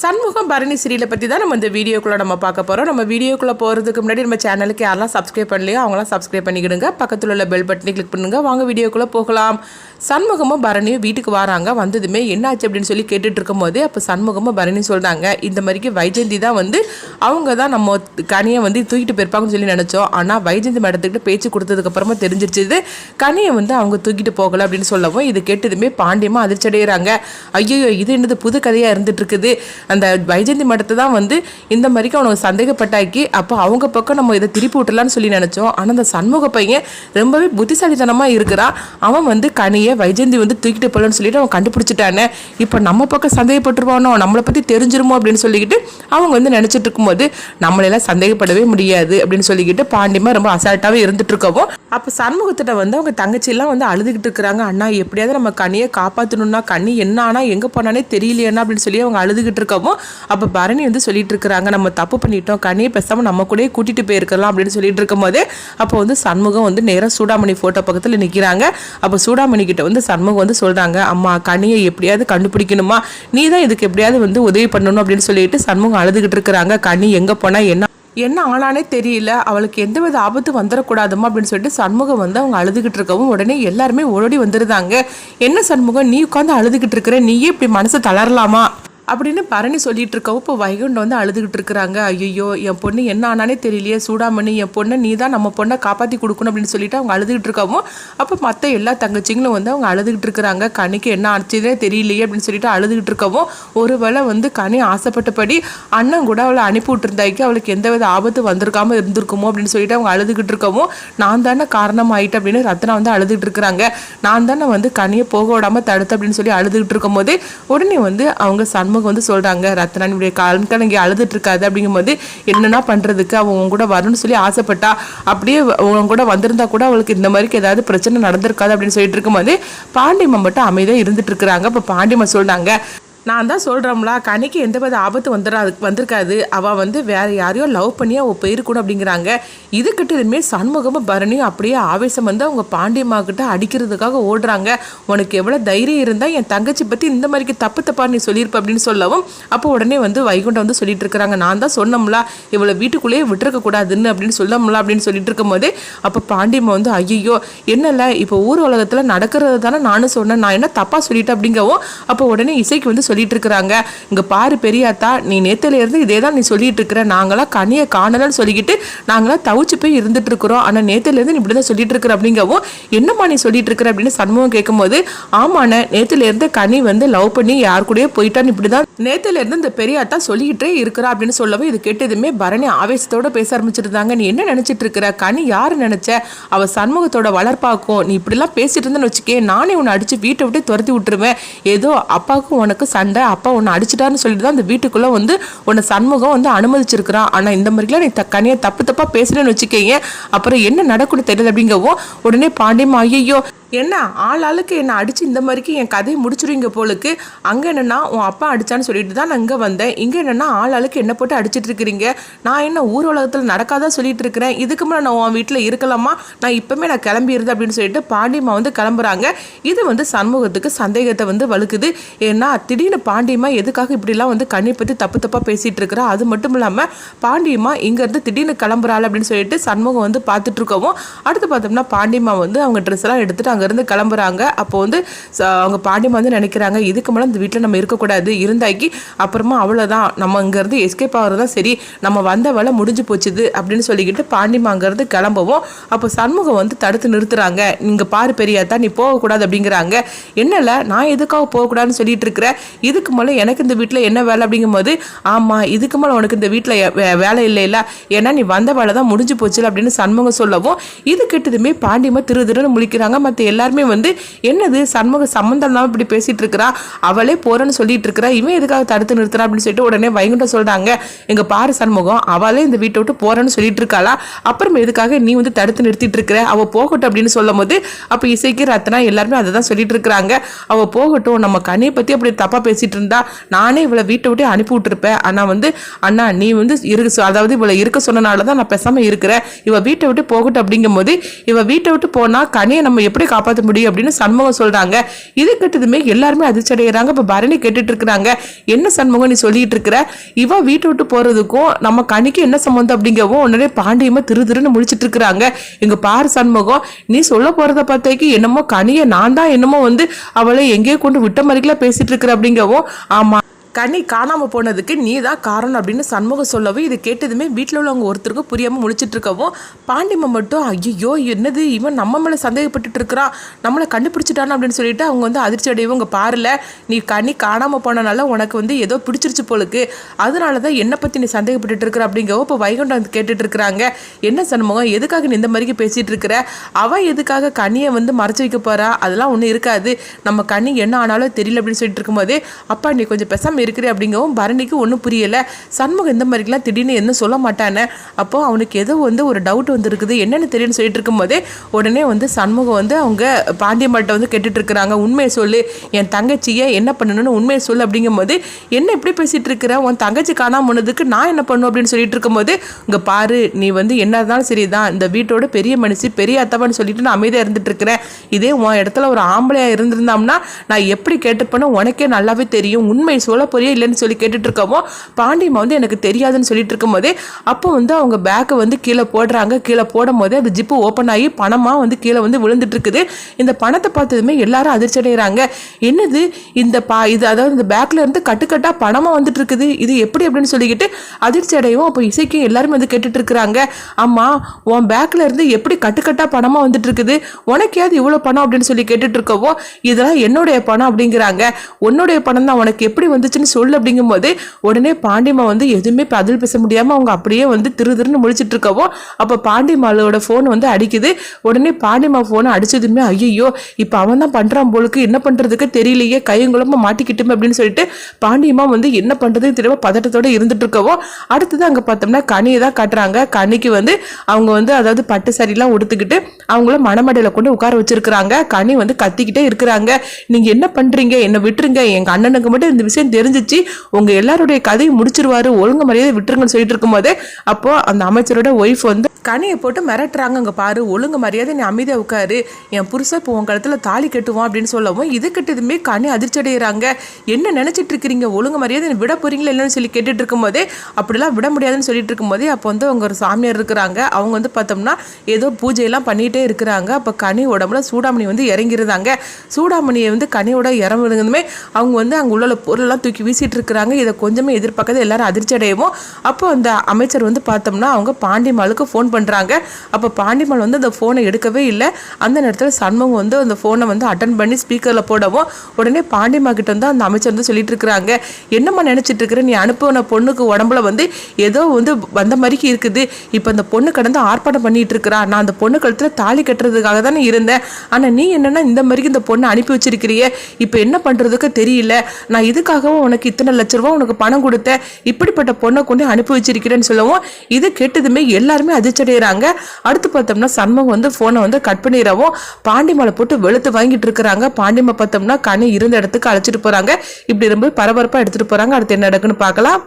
சண்முகம் பரணி சீரியலை பற்றி தான் நம்ம இந்த வீடியோக்குள்ளே நம்ம பார்க்க போகிறோம் நம்ம வீடியோக்குள்ளே போகிறதுக்கு முன்னாடி நம்ம சேனலுக்கு யாரெல்லாம் சப்ஸ்கிரைப் பண்ணலையோ அவங்களாம் சப்ஸ்கிரைப் பண்ணிக்கிடுங்க. பக்கத்தில் உள்ள பெல் பட்டனை கிளிக் பண்ணுங்கள் வாங்க வீடியோக்குள்ளே போகலாம். சண்முகமும் பரணியும் வீட்டுக்கு வராங்க. வந்ததுமே என்னாச்சு அப்படின்னு சொல்லி கேட்டுட்டு இருக்கும்போது அப்போ சண்முகமும் பரணியும் சொல்கிறாங்க இந்த மாதிரிக்கு வைஜந்தி தான் வந்து அவங்க தான் நம்ம கனியை வந்து தூக்கிட்டு போயிருப்பாங்கன்னு சொல்லி நினச்சோம். ஆனால் வைஜந்தி மேடத்துக்கிட்ட பேச்சு கொடுத்ததுக்கப்புறமா தெரிஞ்சிருச்சு கனியை வந்து அவங்க தூக்கிட்டு போகலை அப்படின்னு சொல்லவும் இது கேட்டதுமே பாண்டியமாக அதிர்ச்சி அடைகிறாங்க ஐயோ இது என்னது புது கதையாக இருந்துட்டு இருக்குது. அந்த வைஜந்தி மடத்தை தான் வந்து இந்த மாதிரிக்கு அவனுக்கு சந்தேகப்பட்டாக்கி அப்போ அவங்க பக்கம் நம்ம இதை திருப்பி விட்டுலான்னு சொல்லி நினச்சோம். ஆனால் அந்த சண்முக பையன் ரொம்பவே புத்திசாலித்தனமாக இருக்கிறான் அவன் வந்து கனியை வைஜந்தி வந்து தூக்கிட்டு போகலன்னு சொல்லிட்டு அவன் கண்டுபிடிச்சிட்டானே. இப்போ நம்ம பக்கம் சந்தேகப்பட்டுருவானோ? நம்மளை பற்றி தெரிஞ்சிருமோ? அப்படின்னு சொல்லிக்கிட்டு அவங்க வந்து நினச்சிட்டு இருக்கும்போது நம்மளெல்லாம் சந்தேகப்படவே முடியாது அப்படின்னு சொல்லிக்கிட்டு பாண்டியமாக ரொம்ப அசால்ட்டாகவே இருந்துட்டு இருக்கவும் அப்போ சண்முகத்திட்ட வந்து அவங்க தங்கச்சியெல்லாம் வந்து அழுதுகிட்டு இருக்கிறாங்க அண்ணா எப்படியாவது நம்ம கனியை காப்பாற்றணும்னா கனி என்ன ஆனால் எங்கே போனானே தெரியலையேண்ணா அப்படின்னு சொல்லி அவங்க அழுதுகிட்டு இருக்கவும் அப்போ பரணி வந்து சொல்லிட்டு இருக்கிறாங்க நம்ம தப்பு பண்ணிட்டோம் கண்ணியை பேசாமல் நம்ம கூட கூட்டிட்டு போயிருக்கலாம் அப்படின்னு சொல்லிட்டு இருக்கும்போது அப்போ வந்து சண்முகம் வந்து நேராக சூடாமணி ஃபோட்டோ பக்கத்தில் நிற்கிறாங்க அப்போ சூடாமணி கிட்ட வந்து சண்முகம் வந்து சொல்கிறாங்க அம்மா கனியை எப்படியாவது கண்டுபிடிக்கணுமா? நீ தான் இதுக்கு எப்படியாவது வந்து உதவி பண்ணணும் அப்படின்னு சொல்லிட்டு சண்முகம் அழுதுகிட்டு இருக்கிறாங்க கனி எங்கே போனால் என்ன? என்ன ஆனானே தெரியல. அவளுக்கு எந்த வித ஆபத்து வந்துடக்கூடாதுமா அப்படின்னு சொல்லிட்டு சண்முகம் வந்து அவங்க அழுதுகிட்டு இருக்கவும் உடனே எல்லாருமே ஓடி வந்துருந்தாங்க என்ன சண்முகம்? நீ உட்காந்து அழுதுகிட்டு இருக்கிற நீயே இப்படி மனசு தளரலாமா? அப்படின்னு பரணி சொல்லிட்டு இருக்கவும் இப்போ வைகுண்டம் வந்து அழுதுகிட்டு இருக்கிறாங்க. ஐயோ என் பொண்ணு என்ன ஆனானே தெரியலையே சூடாமணி என் பொண்ணை நீ தான் நம்ம பொண்ணை காப்பாற்றி கொடுக்கணும் அப்படின்னு சொல்லிட்டு அவங்க அழுதுகிட்டு இருக்கவும் அப்போ மற்ற எல்லா தங்கச்சிங்களும் வந்து அவங்க அழுதுகிட்டு இருக்கிறாங்க. கனிக்கு என்ன ஆச்சுன்னே தெரியலையே அப்படின்னு சொல்லிட்டு அழுதுகிட்டு இருக்கவும் ஒருவேளை வந்து கனி ஆசைப்பட்டபடி அண்ணன் கூட அவளை அனுப்பி விட்டுருந்தாக்கி அவளுக்கு எந்த வித ஆபத்து வந்திருக்காம இருந்திருக்குமோ அப்படின்னு சொல்லிட்டு அவங்க அழுதுகிட்டு இருக்கவும் நான் தானே காரணம் ஆயிட்டு அப்படின்னு ரத்னா வந்து அழுதுகிட்டு இருக்கிறாங்க. நான் தானே வந்து கனியை போக விடாம தடுத்து அப்படின்னு சொல்லி அழுதுகிட்டு இருக்கும்போது உடனே வந்து அவங்க சண்முகம் வந்து சொல்றாங்க ரத்னா இப்படி காலம் அழுதுட்டு இருக்காது அப்படிங்கும்போது என்னன்னா பண்றதுக்கு அவன் உன் கூட வரணும்னு சொல்லி ஆசைப்பட்டா அப்படியே உன் கூட வந்திருந்தா கூட அவளுக்கு இந்த மாதிரி ஏதாவது பிரச்சனை நடந்திருக்காது அப்படின்னு சொல்லிட்டு இருக்கும்போது பாண்டியம்மா மட்டும் அமைதியாக இருந்துட்டு இருக்கிறாங்க. இப்போ பாண்டியம்மா சொல்றாங்க நான் தான் சொல்கிறோம்ல கனிக்கு எந்த வித ஆபத்து வந்துடாது வந்திருக்காது. அவள் வந்து வேற யாரையோ லவ் பண்ணி அவள் போயிருக்கணும் அப்படிங்கிறாங்க. இதுக்கிட்டதுமே சண்முகமும் பரணியும் அப்படியே ஆவேசம் வந்து அவங்க பாண்டியம்மா கிட்ட அடிக்கிறதுக்காக ஓடுறாங்க. உனக்கு எவ்வளோ தைரியம் இருந்தால் என் தங்கச்சி பற்றி இந்த மாதிரிக்கு தப்பு தப்பா நீ சொல்லியிருப்ப அப்படின்னு சொல்லவும் அப்போ உடனே வந்து வைகுண்டம் வந்து சொல்லிட்டு இருக்கிறாங்க. நான் தான் சொன்னோம்ல இவளை வீட்டுக்குள்ளேயே விட்டுருக்க கூடாதுன்னு அப்படின்னு சொல்லமுல அப்படின்னு சொல்லிட்டு இருக்கும்போது அப்போ பாண்டியம்மா வந்து ஐயோ என்னல்ல இப்போ ஊர் உலகத்தில் நடக்கிறது தானே நானும் சொன்னேன். நான் என்ன தப்பாக சொல்லிட்டேன் அப்படிங்கவும் அப்போ உடனே இசைக்கு வந்து சொல்லி சொல்லிட்டு இருக்கிறாங்க இங்க பாரு பெரியாத்தா நீ நேத்துல இருந்து இதே தான் நீ சொல்லிட்டு இருக்கிற நாங்களாம் கனியை காணலன்னு சொல்லிக்கிட்டு நாங்களாம் தவிச்சு போய் இருந்துட்டு இருக்கிறோம் ஆனா நேத்துல இருந்து நீ இப்படி தான் சொல்லிட்டு இருக்கிற அப்படிங்கவும் என்னம்மா நீ சொல்லிட்டு இருக்கிற அப்படின்னு சண்முகம் கேட்கும்போது ஆமாண்ணே நேத்துல இருந்து கனி வந்து லவ் பண்ணி யார் கூடயோ போயிட்டான்னு இப்படிதான் நேத்துல இருந்து இந்த பெரியாத்தா சொல்லிக்கிட்டே இருக்கிறா அப்படின்னு சொல்லவும் இது கேட்டதுமே பரணி ஆவேசத்தோட பேச ஆரம்பிச்சிருந்தாங்க. நீ என்ன நினைச்சிட்டு இருக்கிற கனி யாரு நினைச்ச? அவ சண்முகத்தோட வளர்ப்பாக்கும். நீ இப்படிலாம் பேசிட்டு இருந்தேன்னு வச்சுக்கே நானே உன்னை அடிச்சு வீட்டை விட்டு துரத்தி விட்டுருவேன். ஏதோ அப்பாவுக்கும் உனக்கு சண்டை அப்பா உன்னை அடிச்சிட்டான்னு சொல்லிட்டு தான் அந்த வீட்டுக்குள்ளே வந்து உன்னை சண்முகம் வந்து அனுமதிச்சிருக்கிறான். ஆனால் இந்த மாதிரிலாம் நீ த கனியை தப்பு தப்பாக பேசுறேன்னு வச்சுக்கீங்க அப்புறம் என்ன நடக்கும்னு தெரியல அப்படிங்கவும் உடனே பாண்டியம் ஐயோ என்ன ஆள் ஆளுக்கு என்னை அடித்து இந்த மாதிரிக்கு என் கதையை முடிச்சிருவீங்க போலுக்கு அங்கே என்னென்னா உன் அப்பா அடிச்சான்னு சொல்லிட்டு தான் நான் இங்கே வந்தேன். இங்கே என்னென்னா ஆள் ஆளுக்கு என்ன போட்டு அடிச்சிட்டு இருக்கிறீங்க. நான் என்ன ஊர் உலகத்தில் நடக்காதான் சொல்லிட்டு இருக்கிறேன். இதுக்கு மேலே நான் உன் வீட்டில் இருக்கலாமா? நான் இப்போவே நான் கிளம்பிடுது அப்படின்னு சொல்லிட்டு பாண்டியம்மா வந்து கிளம்புறாங்க. இது வந்து சண்முகத்துக்கு சந்தேகத்தை வந்து வலுக்குது. ஏன்னா திடீர்னு பாண்டியம்மா எதுக்காக இப்படிலாம் வந்து கண்ணை பற்றி தப்பு தப்பாக பேசிகிட்டு இருக்கிறா? அது மட்டும் இல்லாமல் பாண்டியம்மா இங்கேருந்து திடீர்னு கிளம்புறாள் அப்படின்னு சொல்லிட்டு சண்முகம் வந்து பார்த்துட்ருக்கவும் அடுத்து பார்த்தோம்னா பாண்டியம்மா வந்து அவங்க ட்ரெஸ்ஸெல்லாம் எடுத்துகிட்டு அங்கேருந்து கிளம்புறாங்க. அப்போ வந்து ச- அவங்க பாண்டியம்மா வந்து நினைக்கிறாங்க இதுக்கு மேலே இந்த வீட்டில் நம்ம இருக்கக்கூடாது இருந்தாக்கி அப்புறமா அவ்வளோதான் நம்ம இங்கேருந்து எஸ்கேப் ஆகிறது தான் சரி. நம்ம வந்த வேலை முடிஞ்சு போச்சுது அப்படின்னு சொல்லிக்கிட்டு பாண்டியம்மா அங்கேருந்து கிளம்பவும் அப்போ சண்முகம் வந்து தடுத்து நிறுத்துறாங்க. நீங்கள் பாரு பெரியாத்தா நீ போகக்கூடாது அப்படிங்கிறாங்க. என்னல நான் எதுக்காக போகக்கூடாதுன்னு சொல்லிட்டு இருக்கிறேன் இதுக்கு மேலே எனக்கு இந்த வீட்டில் என்ன வேலை? அப்படிங்கும்போது ஆமாம் இதுக்கு மேலே உனக்கு இந்த வீட்டில் வேலை இல்லை இல்லை ஏன்னா நீ வந்த வேலை தான் முடிஞ்சு போச்சு அப்படின்னு சண்முகம் சொல்லவும் இது கிட்டதுமே பாண்டியம்மா திரு திருன்னு முழிக்கிறாங்க. மற்ற எல்லாருமே வந்து என்னது? சண்முகம் சம்மந்தம் இல்லாமல் இப்படி பேசிட்டு இருக்கிறா? அவளே போறேன்னு சொல்லிட்டு இருக்கிறா? இவன் எதுக்காக தடுத்து நிறுத்துறா? அப்படின்னு சொல்லிட்டு உடனே வைகுண்டம் சொல்றாங்க. எங்க பாரு சண்முகம் அவளே இந்த வீட்டை விட்டு போறேன்னு சொல்லிட்டு இருக்காளா? அப்புறம் எதுக்காக நீ வந்து தடுத்து நிறுத்திட்டு இருக்கிற? அவ போகட்டும் அப்படின்னு சொல்லும் போது அப்ப இசைக்கு ரத்னா எல்லாருமே அதை தான் சொல்லிட்டு இருக்கிறாங்க. அவ போகட்டும் நம்ம கனியை பத்தி அப்படி தப்பா பேசிட்டு இருந்தா நானே இவளை வீட்டை விட்டு அனுப்பி விட்டுருப்பேன். ஆனா வந்து அண்ணா நீ வந்து இரு அதாவது இவளை இருக்க சொன்னனால தான் நான் பேசாம இருக்கிறேன். இவ வீட்டை விட்டு போகட்டும் அப்படிங்கும்போது இவ வீட்டை விட்டு போனா கனியை நம்ம எப்படி காப்பாற்ற முடியும் அப்படின்னு சண்முகம் சொல்றாங்க. இது கேட்டதுமே எல்லாருமே அதிர்ச்சி அடைகிறாங்க இப்போ பரணி கேட்டுட்டு இருக்கிறாங்க. என்ன சண்முகம் நீ சொல்லிட்டு இருக்கிற? இவ வீட்டை விட்டு போறதுக்கும் நம்ம கணிக்கு என்ன சம்மந்தம் அப்படிங்கவும் உடனே பாண்டியமா திரு திருன்னு முழிச்சிட்டு இருக்கிறாங்க. எங்க பாரு சண்முகம் நீ சொல்ல போறத பார்த்தேக்கு என்னமோ கனியை நான் தான் என்னமோ வந்து அவளை எங்கேயோ கொண்டு விட்ட மாதிரிலாம் பேசிட்டு இருக்கிற அப்படிங்கவும் ஆமா கனி காணாமல் போனதுக்கு நீ தான் காரணம் அப்படின்னு சண்முகம் சொல்லவும் இது கேட்டதுமே வீட்டில் உள்ளவங்க ஒருத்தருக்கும் புரியாமல் முடிச்சிட்டு இருக்கவும் பாண்டியம்மா மட்டும் ஐயோ என்னது? இவன் நம்ம மேலே சந்தேகப்பட்டுட்டு இருக்கிறான் நம்மளை கண்டுபிடிச்சிட்டானா? அப்படின்னு சொல்லிட்டு அவங்க வந்து அதிர்ச்சி அடையவும் இங்கே பாருல நீ கனி காணாமல் போனனால உனக்கு வந்து ஏதோ பிடிச்சிருச்சு போலுக்கு. அதனால தான் என்னை பற்றி நீ சந்தேகப்பட்டுட்டு இருக்கிற? அப்படிங்கவோ இப்போ வைகுண்டம் வந்து கேட்டுட்டு இருக்கிறாங்க. என்ன சண்முகம்? எதுக்காக நீ இந்த மாதிரி பேசிட்டு இருக்கிற? அவ எதுக்காக கனியை வந்து மறைச்சு வைக்க போறா? அதெல்லாம் ஒன்றும் இருக்காது. நம்ம கனி என்ன ஆனாலும் தெரியல அப்படின்னு சொல்லிட்டு இருக்கும்போது அப்பா நீ கொஞ்சம் பெசாமல் இருக்கிறே அப்படிங்கவும் பரணிக்கு ஒன்றும் புரியலை. சண்முகம் இந்த மாதிரிலாம் திடீர்னு என்ன சொல்ல மாட்டானே? அப்போது அவனுக்கு ஏதோ வந்து ஒரு டவுட் வந்துருக்குது. என்னென்னு தெரியும்னு சொல்லிட்டு இருக்கும்போதே உடனே வந்து சண்முகம் வந்து அவங்க பாண்டியம்மாட்ட வந்து கேட்டுட்டு இருக்கிறாங்க. உண்மையை சொல்லு. என் தங்கச்சியை என்ன பண்ணணும்னு உண்மையை சொல்லு அப்படிங்கும்போது என்ன இப்படி பேசிகிட்டு இருக்கிற? உன் தங்கச்சி காணாமல் போனதுக்கு நான் என்ன பண்ணும்? அப்படின்னு சொல்லிட்டு இருக்கும்போது இங்கே பாரு நீ வந்து என்ன இருந்தாலும் சரிதான். இந்த வீட்டோட பெரிய மனுஷி பெரிய அத்தவன்னு சொல்லிட்டு நான் அமைதியாக இருந்துட்டு இருக்கிறேன். இதே உன் இடத்துல ஒரு ஆம்பளையாக இருந்திருந்தோம்னா நான் எப்படி கேட்டுப்பேனோ உனக்கே நல்லாவே தெரியும். உண்மை சொல்ல போறியா இல்லைன்னு சொல்லி கேட்டுட்டு இருக்கோமோ பாண்டியம்மா வந்து எனக்கு தெரியாதுன்னு சொல்லிட்டு இருக்கும்போதே அப்போ வந்து அவங்க பேக்கை வந்து கீழே போடுறாங்க. கீழே போடும் போதே அந்த ஜிப்பு ஓப்பன் ஆகி பணமாக வந்து கீழே வந்து விழுந்துட்டு இருக்குது இந்த பணத்தை பார்த்ததுமே எல்லாரும் அதிர்ச்சி அடைகிறாங்க என்னது இந்த பா இது அதாவது இந்த பேக்கில் இருந்து கட்டுக்கட்டாக பணமாக வந்துட்டு இருக்குது இது எப்படி அப்படின்னு சொல்லிக்கிட்டு அதிர்ச்சி அடையும் அப்போ இசைக்கும் எல்லாருமே வந்து கேட்டுட்டு இருக்கிறாங்க அம்மா உன் பேக்கில் இருந்து எப்படி கட்டுக்கட்டாக பணமாக வந்துட்டு இருக்குது உனக்கேது இவ்வளோ பணம் அப்படின்னு சொல்லி கேட்டுட்டு இருக்கவோ இதெல்லாம் என்னுடைய பணம் அப்படிங்கிறாங்க. உன்னுடைய பணம் தான் உனக்கு எப்படி வந்துச்சு? வந்துச்சுன்னு சொல்லு அப்படிங்கும்போது உடனே பாண்டிமா வந்து எதுவுமே பதில் பேச முடியாமல் அவங்க அப்படியே வந்து திரு திருன்னு முழிச்சிட்டு இருக்கவோ அப்போ பாண்டிமாலோட ஃபோன் வந்து அடிக்குது. உடனே பாண்டிமா ஃபோனை அடிச்சதுமே ஐயோ இப்போ அவன் தான் பண்ணுறான் போலுக்கு என்ன பண்ணுறதுக்கு தெரியலையே கையங்குளமா மாட்டிக்கிட்டுமே அப்படின்னு சொல்லிட்டு பாண்டியமா வந்து என்ன பண்ணுறதுன்னு தெரியாம பதட்டத்தோட இருந்துட்டு இருக்கவோ அடுத்தது அங்கே பார்த்தோம்னா கனியை தான் காட்டுறாங்க. கனிக்கு வந்து அவங்க வந்து அதாவது பட்டு சரிலாம் உடுத்துக்கிட்டு அவங்கள மணமடையில் கொண்டு உட்கார வச்சிருக்கிறாங்க. கனி வந்து கத்திக்கிட்டே இருக்கிறாங்க. நீங்கள் என்ன பண்ணுறீங்க என்னை விட்டுருங்க. எங்கள் அண்ணனுக்கு மட்டும் இந்த விஷயம் தெரிஞ்சிச்சு. உங்க எல்லாருடைய கதையை முடிச்சிருவாரு. ஒழுங்கு மரியாதை விட்டுருங்கன்னு சொல்லிட்டு இருக்கும்போது அப்போ அந்த அமைச்சரோட ஒய்ஃப் வந்து கனியை போட்டு மிரட்டுறாங்க. அங்கே பாரு ஒழுங்கு மரியாதை நீ அமைதியாக உட்காரு. என் புருஷன் இப்போ உன் தாலி கட்டுவோம் அப்படின்னு சொல்லவும் இது கிட்டதுமே கனி அதிர்ச்சி அடைகிறாங்க என்ன நினச்சிட்டு இருக்கிறீங்க? ஒழுங்கு மரியாதை நீ விட போகிறீங்களா இல்லைன்னு சொல்லி கேட்டுட்டு இருக்கும்போதே அப்படிலாம் விட முடியாதுன்னு சொல்லிட்டு இருக்கும்போதே அப்போ வந்து அவங்க ஒரு சாமியார் இருக்கிறாங்க. அவங்க வந்து பார்த்தோம்னா ஏதோ பூஜையெல்லாம் பண்ணிகிட்டே இருக்கிறாங்க. அப்போ கனி உடம்புல சூடாமணி வந்து இறங்கிருந்தாங்க. சூடாமணியை வந்து கனியோட இறங்குனதுமே அவங்க வந்து அங்கே உள்ள பொருளெல்லாம் தூக்கி வீசிட்டு இருக்கிறாங்க இதை கொஞ்சமே எதிர்பார்க்காத எல்லாரும் அதிர்ச்சி அடையவும் அப்போ அந்த அமைச்சர் வந்து பார்த்தோம்னா அவங்க பாண்டிமாலுக்கு ஃபோன் பண்ணுறாங்க அப்போ பாண்டிமல் வந்து அந்த ஃபோனை எடுக்கவே இல்லை. அந்த நேரத்தில் சண்முகம் வந்து அந்த ஃபோனை வந்து அட்டன் பண்ணி ஸ்பீக்கரில் போடவும் உடனே பாண்டிமா கிட்ட வந்து அந்த அமைச்சர் வந்து சொல்லிட்டு இருக்கிறாங்க. என்னம்மா நினச்சிட்டு இருக்கிற? நீ அனுப்புன பொண்ணுக்கு உடம்புல வந்து ஏதோ வந்து வந்த மாதிரிக்கு இருக்குது. இப்போ அந்த பொண்ணு கடந்து ஆர்ப்பாட்டம் பண்ணிட்டு இருக்கிறா. நான் அந்த பொண்ணு கழுத்தில் தாலி கட்டுறதுக்காக தானே இருந்தேன். ஆனால் நீ என்னன்னா இந்த மாதிரிக்கு இந்த பொண்ணை அனுப்பி வச்சிருக்கிறியே. இப்போ என்ன பண்ணுறதுக்கு தெரியல. நான் இதுக்காகவும் உனக்கு இத்தனை லட்ச ரூபா உனக்கு பணம் கொடுத்தேன். இப்படிப்பட்ட பொண்ணை கொண்டு அனுப்பி வச்சிருக்கிறேன்னு சொல்லவும் இது கேட்டதுமே எல்லாருமே அதிர்ச்சடைகிறாங்க அடுத்து பார்த்தோம்னா சண்முகம் வந்து ஃபோனை வந்து கட் பண்ணிடவும் பாண்டிமலை போட்டு வெளுத்து வாங்கிட்டு இருக்கிறாங்க. பாண்டிமலை பார்த்தோம்னா கனி இருந்த இடத்துக்கு அழைச்சிட்டு போறாங்க. இப்படி ரொம்ப பரபரப்பாக எடுத்துட்டு போறாங்க. அடுத்து என்ன நடக்குன்னு பார்க்கலாம்.